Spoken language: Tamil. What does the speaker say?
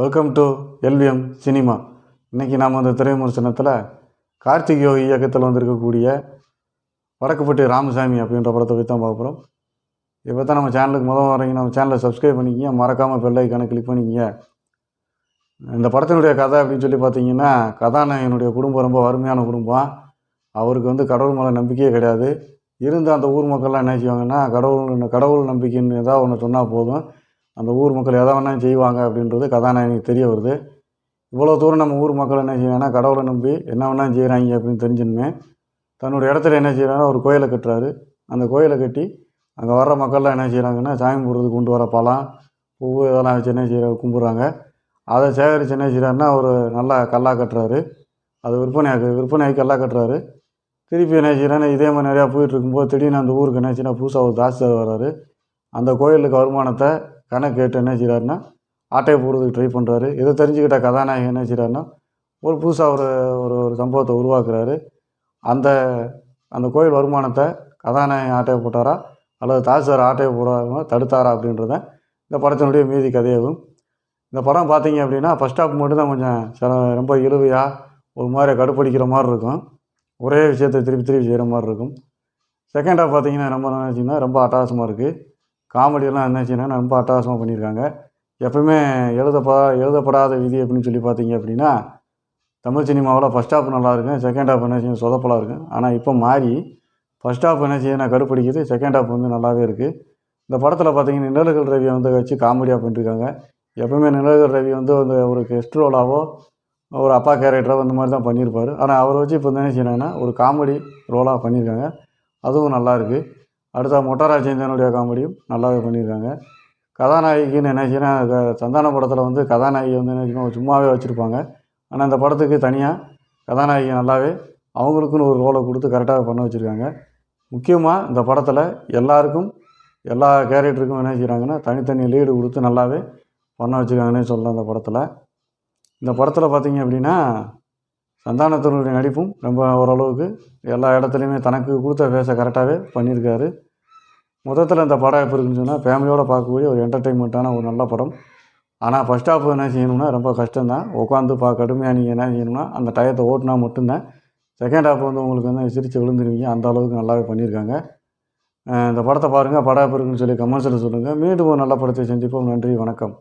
வெல்கம் டு எல்விஎம் சினிமா இன்றைக்கி நாம் அந்த திரைவிமர்சனத்தில் கார்த்திக் யோகி இயக்கத்தில் வந்திருக்கக்கூடிய வடக்குப்பட்டி ராமசாமி அப்படின்ற படத்தை பற்றி தான் பார்க்க போகிறோம் இப்போ தான் நம்ம சேனலுக்கு முதல் வரீங்க நம்ம சேனலை சப்ஸ்கிரைப் பண்ணிக்கிங்க மறக்காமல் பெல்லைக்கான கிளிக் பண்ணிக்கிங்க. இந்த படத்தினுடைய கதை அப்படின்னு சொல்லி பார்த்தீங்கன்னா கதாநாயகனுடைய குடும்பம் ரொம்ப வறுமையான குடும்பம். அவருக்கு வந்து கடவுள் மேலே நம்பிக்கையே கிடையாது. இருந்து அந்த ஊர் மக்கள்லாம் என்ன செய்வாங்கன்னா கடவுள் கடவுள் நம்பிக்கைன்னு ஏதாவது ஒன்று சொன்னால் போதும். அந்த ஊர் மக்கள் எதை வேணாலும் செய்வாங்க அப்படின்றது கதாநாயகனுக்கு தெரிய வருது. இவ்வளோ தூரம் நம்ம ஊர் மக்கள் என்ன செய்யணும்னா கடவுளை நம்பி என்ன வேணாலும் செய்கிறாங்க அப்படின்னு தெரிஞ்சுன்னு தன்னோட இடத்துல என்ன செய்கிறாங்கன்னா ஒரு கோயிலை கட்டுறாரு. அந்த கோயிலை கட்டி அங்கே வர்ற மக்கள்லாம் என்ன செய்கிறாங்கன்னா சாமி போடுறதுக்கு கொண்டு வர பழம் பூ இதெல்லாம் வச்சு என்ன செய்கிற கும்பிட்றாங்க. அதை சேகரித்து என்ன செய்கிறாருன்னா ஒரு நல்லா கல்லாக கட்டுறாரு. அது விற்பனையாக்கு விற்பனையாக்கி கல்லாக கட்டுறாரு. திருப்பி என்ன செய்கிறாங்கன்னா இதே மாதிரி நிறையா போயிட்டு இருக்கும்போது திடீர்னு அந்த ஊருக்கு என்ன செய்யணும் புதுசாக ஒரு தாசில்தார் வர்றாரு. அந்த கோயிலுக்கு வருமானத்தை கணக்கு கேட்டு என்ன செய்கிறாருன்னா ஆட்டையை போடுறதுக்கு ட்ரை பண்ணுறாரு இதை தெரிஞ்சுக்கிட்ட கதாநாயகன் என்ன செய்கிறாருன்னா ஒரு புதுசாக ஒரு ஒரு ஒரு சம்பவத்தை உருவாக்குறாரு. அந்த அந்த கோயில் வருமானத்தை கதாநாயகன் ஆட்டையை போட்டாரா அல்லது தாசில்தார் ஆட்டையை போடாமல் தடுத்தாரா அப்படின்றத இந்த படத்தினுடைய மீதி கதையாகும். இந்த படம் பார்த்தீங்க அப்படின்னா ஃபஸ்ட் ஹாஃப் மட்டும்தான் கொஞ்சம் சில ரொம்ப இழுவையாக ஒரு மாதிரி கடுப்படிக்கிற மாதிரி இருக்கும். ஒரே விஷயத்தை திருப்பி திருப்பி செய்கிற மாதிரி இருக்கும். செகண்ட் ஹாஃப் பார்த்தீங்கன்னா ரொம்ப நினச்சிங்கன்னா ரொம்ப அட்டகாசமாக இருக்குது காமெடியெல்லாம் என்ன ரொம்ப அட்டகாசமாக பண்ணியிருக்காங்க. எப்பவுமே எழுதப்பா எழுதப்படாத விதி அப்படின்னு சொல்லி பார்த்தீங்க அப்படின்னா தமிழ் சினிமாவில் ஃபஸ்ட் ஹாஃப் நல்லா இருக்கும் செகண்ட் ஹாஃப் என்ன செய்யும் சொதப்பலாக இருக்கும். ஆனால் இப்போ மாறி ஃபஸ்ட் ஹாஃப் என்ன செய்யணும் கடுப்படிக்குது செகண்ட் ஹாஃப் வந்து நல்லாவே இருக்குது இந்த படத்தில் பார்த்தீங்கன்னா நிழல்கள் ரவியை வந்து வச்சு காமெடியாக பண்ணியிருக்காங்க எப்பவுமே நிழல்கள் ரவி வந்து அந்த ஒரு கெஸ்ட் ரோலாவோ ஒரு அப்பா கேரக்டரோ அந்த மாதிரி தான் பண்ணியிருப்பார். ஆனால் அவரை வச்சு இப்போ என்ன செய்யணும்னா ஒரு காமெடி ரோலாக பண்ணியிருக்காங்க. அதுவும் நல்லா இருக்குது அடுத்த மொட்டராஜ காமெடியும் நல்லாவே பண்ணியிருக்காங்க. கதாநாயகின்னு என்ன சந்தான படத்தில் வந்து கதாநாயகி வந்து என்ன செய்யணும் சும்மாவே வச்சுருப்பாங்க. ஆனால் இந்த படத்துக்கு தனியாக கதாநாயகி நல்லாவே அவங்களுக்குன்னு ஒரு ரோலை கொடுத்து கரெக்டாக பண்ண வச்சுருக்காங்க. முக்கியமாக இந்த படத்தில் எல்லாருக்கும் எல்லா கேரக்டருக்கும் என்ன செய்கிறாங்கன்னா தனித்தனி லீடு கொடுத்து நல்லாவே பண்ண வச்சுருக்காங்கன்னே சொல்லலாம் இந்த படத்தில். இந்த படத்தில் பார்த்தீங்க அப்படின்னா சந்தானத்தினுடைய நடிப்பும் ரொம்ப ஓரளவுக்கு எல்லா இடத்துலையுமே தனக்கு கொடுத்த பேச கரெக்டாகவே பண்ணியிருக்காரு. மொத்தத்தில் இந்த படம் எப்படி இருக்குன்னு சொன்னால் ஃபேமிலியோடு பார்க்கக்கூடிய ஒரு என்டர்டெயின்மெண்ட்டான ஒரு நல்ல படம். ஆனால் ஃபஸ்ட் ஆஃப் என்ன செய்யணும்னா ரொம்ப கஷ்டம்தான். உட்காந்து பா கடுமையாக நீங்கள் என்ன செய்யணும்னா அந்த டயத்தை ஓட்டினா மட்டும்தான். செகண்ட் ஹாஃப் வந்து உங்களுக்கு வந்து சிரித்து விழுந்துருவீங்க. அந்த அளவுக்கு நல்லாவே பண்ணியிருக்காங்க. இந்த படத்தை பாருங்கள் படம் எப்படி இருக்குன்னு சொல்லி கமெண்ட்ஸில் சொல்லுங்கள் மீண்டும் ஒரு நல்ல படத்தை சந்திப்போம். நன்றி வணக்கம்.